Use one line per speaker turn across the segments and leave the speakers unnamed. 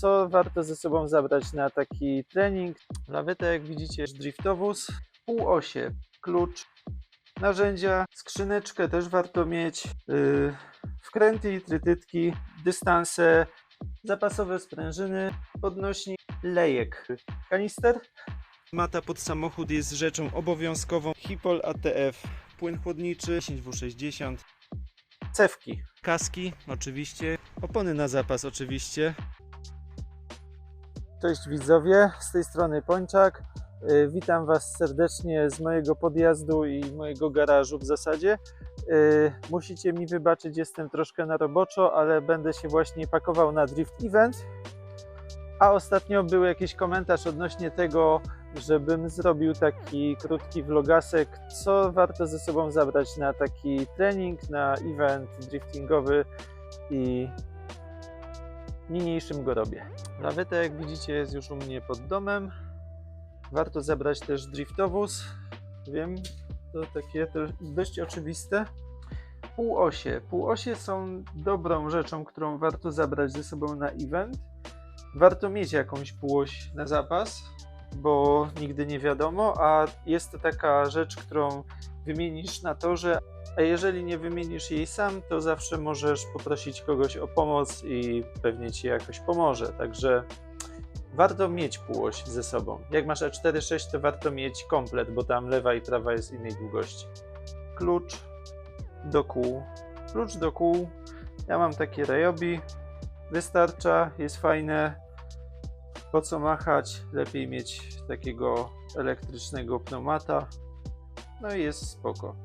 co warto ze sobą zabrać na taki trening. Lawetę, jak widzicie, driftowóz, półosie, klucz, narzędzia, skrzyneczkę też warto mieć, yy, wkręty i trytytki, dystanse, zapasowe sprężyny, podnośnik, lejek, kanister. Mata pod samochód jest rzeczą obowiązkową. Hipol ATF, płyn chłodniczy 10W60, cewki, kaski oczywiście, opony na zapas oczywiście. Cześć widzowie, z tej strony Pończak. Y, Witam Was serdecznie z mojego podjazdu i mojego garażu w zasadzie. Y, Musicie mi wybaczyć, jestem troszkę na roboczo, ale będę się właśnie pakował na Drift Event. A ostatnio był jakiś komentarz odnośnie tego, żebym zrobił taki krótki vlogasek, co warto ze sobą zabrać na taki trening, na event driftingowy i niniejszym go robię. Laweta, jak widzicie, jest już u mnie pod domem. Warto zabrać też driftowóz. Wiem, to takie też dość oczywiste. Półosie. Półosie są dobrą rzeczą, którą warto zabrać ze sobą na event. Warto mieć jakąś półoś na zapas, bo nigdy nie wiadomo, a jest to taka rzecz, którą wymienisz na torze, a jeżeli nie wymienisz jej sam, to zawsze możesz poprosić kogoś o pomoc i pewnie ci jakoś pomoże. Także warto mieć półoś ze sobą. Jak masz E4-6, to warto mieć komplet, bo tam lewa i prawa jest innej długości. Klucz do kół. Klucz do kół. Ja mam takie Ryobi. Wystarcza, jest fajne. Po co machać? Lepiej mieć takiego elektrycznego pneumata. No i jest spoko.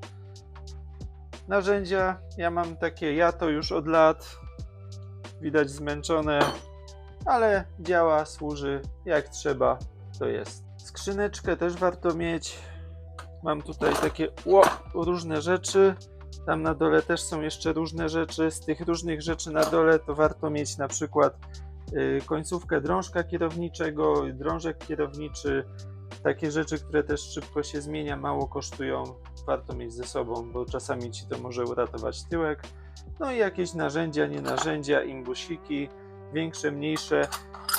Narzędzia. Ja mam takie, ja to już od lat. Widać zmęczone, ale działa, służy jak trzeba. To jest. Skrzyneczkę też warto mieć. Mam tutaj takie ło, różne rzeczy. Tam na dole też są jeszcze różne rzeczy. Z tych różnych rzeczy na dole to warto mieć na przykład końcówkę drążka kierowniczego, drążek kierowniczy. Takie rzeczy, które też szybko się zmienia, mało kosztują, warto mieć ze sobą, bo czasami ci to może uratować tyłek. No i jakieś narzędzia, nie narzędzia, imbusiki, większe, mniejsze.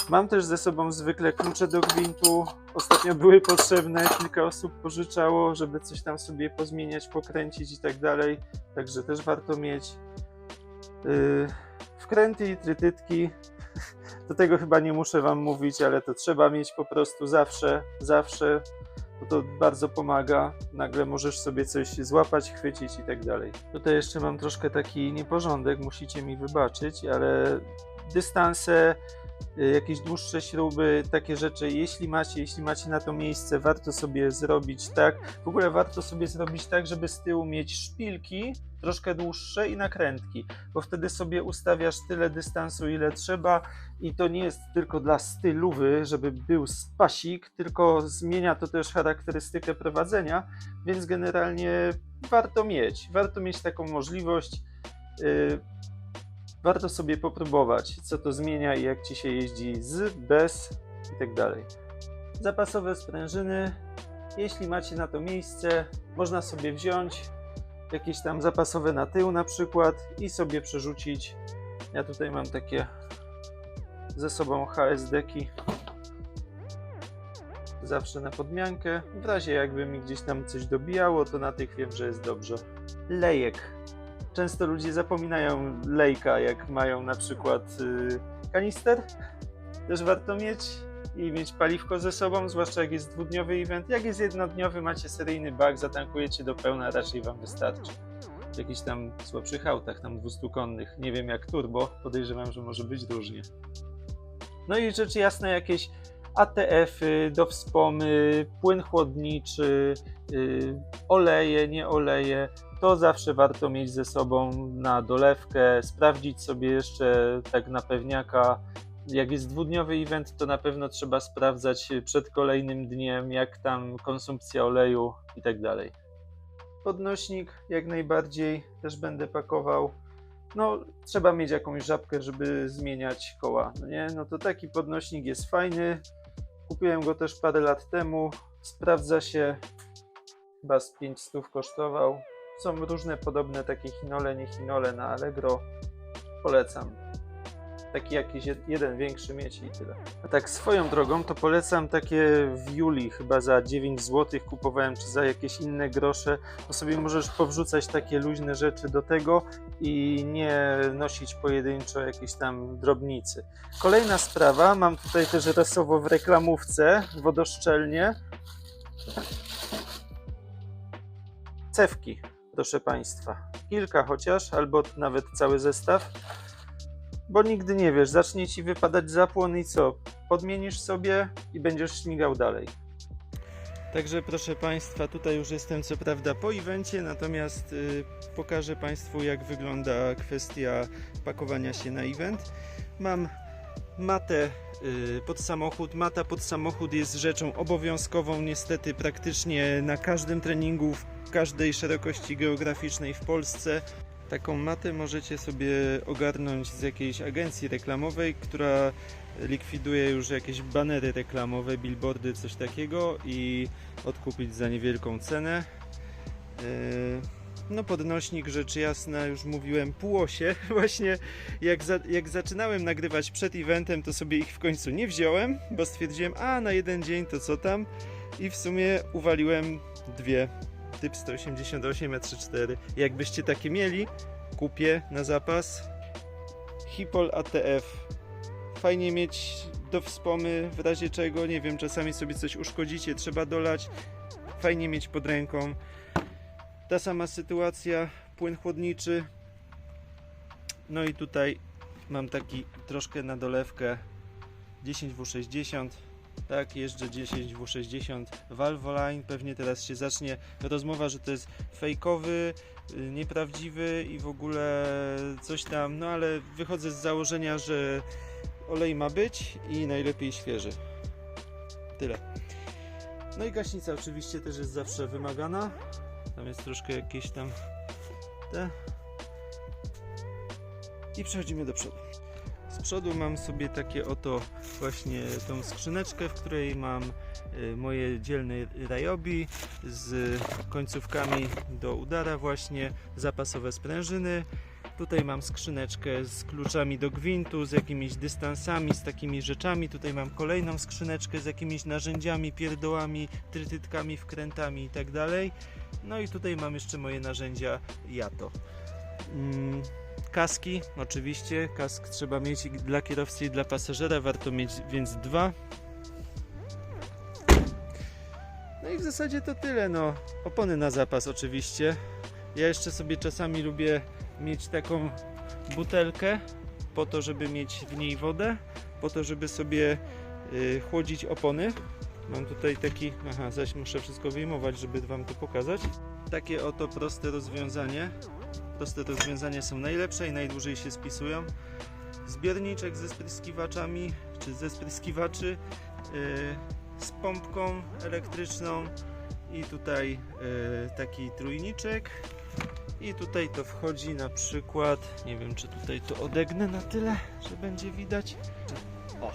Mam też ze sobą zwykle klucze do gwintu. Ostatnio były potrzebne, kilka osób pożyczało, żeby coś tam sobie pozmieniać, pokręcić i tak dalej. Także też warto mieć. Yy, wkręty i trytytki. Do tego chyba nie muszę Wam mówić, ale to trzeba mieć po prostu zawsze, zawsze, bo to bardzo pomaga. Nagle możesz sobie coś złapać, chwycić i tak dalej. Tutaj jeszcze mam troszkę taki nieporządek, musicie mi wybaczyć, ale dystanse, jakieś dłuższe śruby, takie rzeczy, jeśli macie, jeśli macie na to miejsce, warto sobie zrobić tak. W ogóle warto sobie zrobić tak, żeby z tyłu mieć szpilki troszkę dłuższe i nakrętki, bo wtedy sobie ustawiasz tyle dystansu, ile trzeba i to nie jest tylko dla stylowy, żeby był spasik, tylko zmienia to też charakterystykę prowadzenia, więc generalnie warto mieć, warto mieć taką możliwość. Warto sobie popróbować, co to zmienia i jak ci się jeździ z, bez i tak dalej. Zapasowe sprężyny, jeśli macie na to miejsce, można sobie wziąć jakieś tam zapasowe na tył na przykład i sobie przerzucić. Ja tutaj mam takie ze sobą HSD-ki zawsze na podmiankę. W razie jakby mi gdzieś tam coś dobijało, to na tych wiem, że jest dobrze. Lejek. Często ludzie zapominają lejka, jak mają na przykład y, kanister. Też warto mieć i mieć paliwko ze sobą, zwłaszcza jak jest dwudniowy event. Jak jest jednodniowy, macie seryjny bak, zatankujecie do pełna, raczej wam wystarczy. W jakichś tam słabszych autach, tam 200-konnych, nie wiem jak turbo, podejrzewam, że może być różnie. No i rzecz jasna jakieś ATF-y, do wspomy, płyn chłodniczy, yy, oleje, nie oleje, to zawsze warto mieć ze sobą na dolewkę, sprawdzić sobie jeszcze tak na pewniaka. Jak jest dwudniowy event, to na pewno trzeba sprawdzać przed kolejnym dniem, jak tam konsumpcja oleju i tak dalej. Podnośnik jak najbardziej też będę pakował. No, trzeba mieć jakąś żabkę, żeby zmieniać koła, no nie? No to taki podnośnik jest fajny. Kupiłem go też parę lat temu. Sprawdza się. Chyba z 500 kosztował. Są różne podobne takie chinole, nie chinole na Allegro. Polecam. taki jakiś jed- jeden większy mieć i tyle. A tak swoją drogą to polecam takie w Juli chyba za 9 zł kupowałem, czy za jakieś inne grosze, to sobie możesz powrzucać takie luźne rzeczy do tego i nie nosić pojedynczo jakiejś tam drobnicy. Kolejna sprawa, mam tutaj też rasowo w reklamówce wodoszczelnie cewki, proszę Państwa. Kilka chociaż, albo nawet cały zestaw, bo nigdy nie wiesz, zacznie Ci wypadać zapłon i co? Podmienisz sobie i będziesz śmigał dalej. Także proszę Państwa, tutaj już jestem co prawda po evencie, natomiast y, pokażę Państwu jak wygląda kwestia pakowania się na event. Mam matę pod samochód. Mata pod samochód jest rzeczą obowiązkową niestety praktycznie na każdym treningu w każdej szerokości geograficznej w Polsce. Taką matę możecie sobie ogarnąć z jakiejś agencji reklamowej, która likwiduje już jakieś banery reklamowe, billboardy, coś takiego i odkupić za niewielką cenę. Yy, No podnośnik rzecz jasna, już mówiłem, półosie. Właśnie jak, za, jak zaczynałem nagrywać przed eventem, to sobie ich w końcu nie wziąłem, bo stwierdziłem, a na jeden dzień to co tam i w sumie uwaliłem dwie typ 188 E34. Jakbyście takie mieli, kupię na zapas. Hipol ATF. Fajnie mieć do wspomy w razie czego, nie wiem, czasami sobie coś uszkodzicie, trzeba dolać. Fajnie mieć pod ręką. Ta sama sytuacja, płyn chłodniczy. No i tutaj mam taki troszkę na dolewkę 10W60. Tak, jeżdżę 10W60 Valvoline. Pewnie teraz się zacznie rozmowa, że to jest fejkowy, y, nieprawdziwy i w ogóle coś tam. No ale wychodzę z założenia, że olej ma być i najlepiej świeży. Tyle. No i gaśnica oczywiście też jest zawsze wymagana. Tam jest troszkę jakieś tam te. I przechodzimy do przodu. Z przodu mam sobie takie oto właśnie tą skrzyneczkę, w której mam y, moje dzielne rajobi z końcówkami do udara właśnie, zapasowe sprężyny. Tutaj mam skrzyneczkę z kluczami do gwintu, z jakimiś dystansami, z takimi rzeczami. Tutaj mam kolejną skrzyneczkę z jakimiś narzędziami, pierdołami, trytytkami, wkrętami i tak. No i tutaj mam jeszcze moje narzędzia Jato. Mm, Kaski, oczywiście, kask trzeba mieć dla kierowcy i dla pasażera, warto mieć więc dwa. No i w zasadzie to tyle, no. Opony na zapas oczywiście. Ja jeszcze sobie czasami lubię mieć taką butelkę po to, żeby mieć w niej wodę, po to, żeby sobie y, chłodzić opony. Mam tutaj taki, aha, zaś muszę wszystko wyjmować, żeby Wam to pokazać. Takie oto proste rozwiązanie. Proste rozwiązania są najlepsze i najdłużej się spisują. Zbiorniczek ze spryskiwaczami, czy ze spryskiwaczy yy, z pompką elektryczną i tutaj yy, taki trójniczek i tutaj to wchodzi na przykład, nie wiem czy tutaj to odegnę na tyle, że będzie widać. O,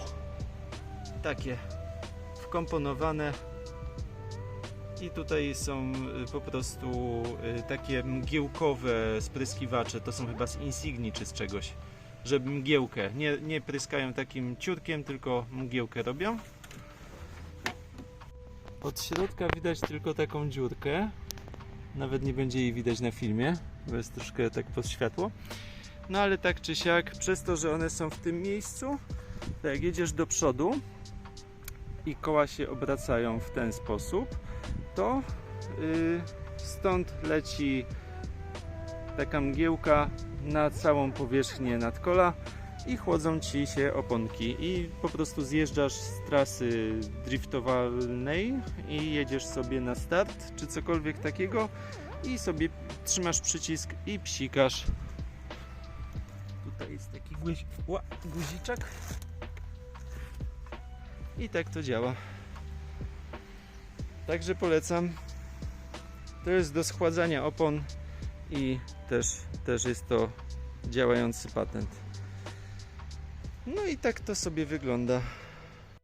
takie wkomponowane i tutaj są y, po prostu y, takie mgiełkowe spryskiwacze, to są chyba z Insigni czy z czegoś, żeby mgiełkę, nie, nie pryskają takim ciurkiem, tylko mgiełkę robią. Od środka widać tylko taką dziurkę, nawet nie będzie jej widać na filmie, bo jest troszkę tak pod światło. No ale tak czy siak, przez to, że one są w tym miejscu, to jak jedziesz do przodu i koła się obracają w ten sposób, to yy, stąd leci taka mgiełka na całą powierzchnię nadkola i chłodzą ci się oponki i po prostu zjeżdżasz z trasy driftowalnej i jedziesz sobie na start czy cokolwiek takiego i sobie trzymasz przycisk i psikasz. Tutaj jest taki guzi ła, guziczek i tak to działa. Także polecam. To jest do schładzania opon i też, też jest to działający patent. No i tak to sobie wygląda.